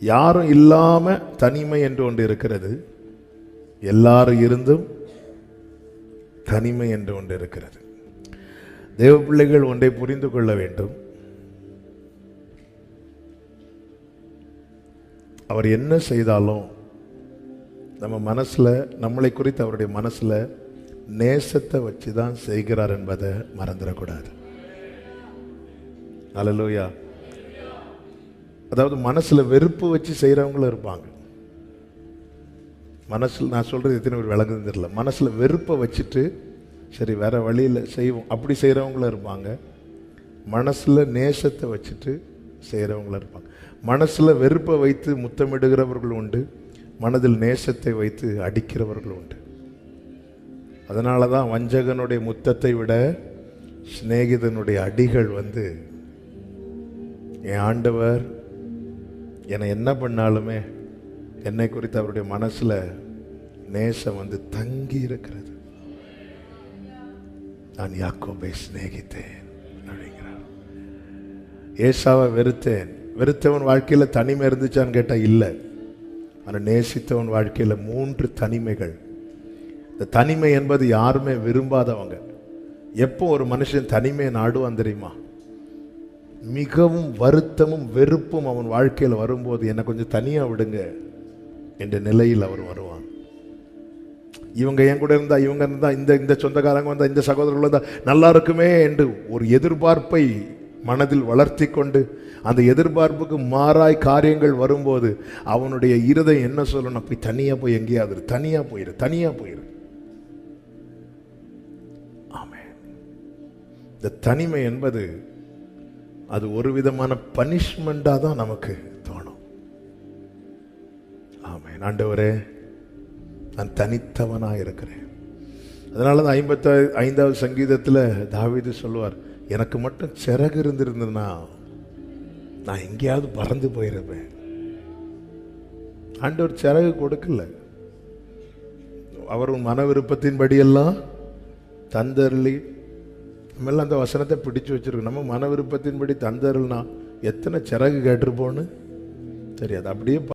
யாரும் இல்லாம தனிமை என்று ஒன்று இருக்கிறது. எல்லாரும் இருந்தும் தனிமை என்று ஒன்று இருக்கிறது. தேவ பிள்ளைகள் ஒன்றை புரிந்து கொள்ள வேண்டும். அவர் என்ன செய்தாலும் நம்ம மனசுல நம்மளை குறித்து அவருடைய மனசுல நேசத்தை வச்சு தான் செய்கிறார் என்பதை மறந்துடக்கூடாது. அலலோயா அதாவது மனசில் வெறுப்பு வச்சு செய்கிறவங்களும் இருப்பாங்க. மனசில் நான் சொல்கிறது எத்தனை பேர் விளங்குதுன்னு தெரியல. மனசில் வெறுப்பை வச்சுட்டு சரி வேறு வழியில் செய்வோம். அப்படி செய்கிறவங்களும் இருப்பாங்க. மனசில் நேசத்தை வச்சுட்டு செய்கிறவங்களும் இருப்பாங்க. மனசில் வெறுப்பை வைத்து முத்தமிடுகிறவர்கள் உண்டு. மனதில் நேசத்தை வைத்து அடிக்கிறவர்கள் உண்டு. அதனால தான் வஞ்சகனுடைய முத்தத்தை விட சிநேகிதனுடைய அடிகள் வந்து என் ஆண்டவர் என்னை என்ன பண்ணாலுமே என்னை குறித்து அவருடைய மனசில் நேசம் வந்து தங்கி இருக்கிறது. நான் யாக்கோபை சிநேகித்தேன் அப்படிங்கிறார் ஏசாவை வெறுத்தேன். வெறுத்தவன் வாழ்க்கையில் தனிமை இருந்துச்சான்னு கேட்டால் இல்லை. ஆனால் நேசித்தவன் வாழ்க்கையில் மூன்று தனிமைகள். இந்த தனிமை என்பது யாருமே விரும்பாதவங்க. எப்போ ஒரு மனுஷன் தனிமையை நாடுவான் தெரியுமா? மிகவும் வருத்தமும் வெறுப்பும் அவன் வாழ்க்கையில் வரும்போது என்னை கொஞ்சம் தனியாக விடுங்க என்ற நிலையில் அவர் வருவான் இவங்க என் கூட இருந்தால் இவங்க இருந்தால் இந்த இந்த சொந்தக்காரங்க வந்தால் இந்த சகோதரர்கள் வந்தால் நல்லா இருக்குமே என்று ஒரு எதிர்பார்ப்பை மனதில் வளர்த்தி கொண்டு அந்த எதிர்பார்ப்புக்கு மாறாய் காரியங்கள் வரும்போது அவனுடைய இருதயம் என்ன சொல்லணும் போய் தனியாக போய் எங்கேயாவது தனியாக போயிரு தனியாக போயிரு ஆமே இந்த தனிமை என்பது அது ஒரு விதமான பனிஷ்மெண்ட்டாக தான் நமக்கு தோணும். ஆமாம் ஆண்டவரே நான் தனித்தவனாக இருக்கிறேன். அதனால தான் ஐம்பத்தா ஐந்தாவது சங்கீதத்தில் தாவீது சொல்லுவார் எனக்கு மட்டும் சிறகு இருந்திருந்ததுன்னா நான் எங்கேயாவது பறந்து போயிருப்பேன். ஆண்டவர் சிறகு கொடுக்கல. அவர் மன மன விருப்பத்தின்படியெல்லாம் தந்தருளி நம்ம அந்த வசனத்தை பிடிச்சு வச்சுருக்கோம். நம்ம மன விருப்பத்தின்படி தந்தருள்னா எத்தனை சிறகு கேட்டிருப்போன்னு தெரியாது அப்படியே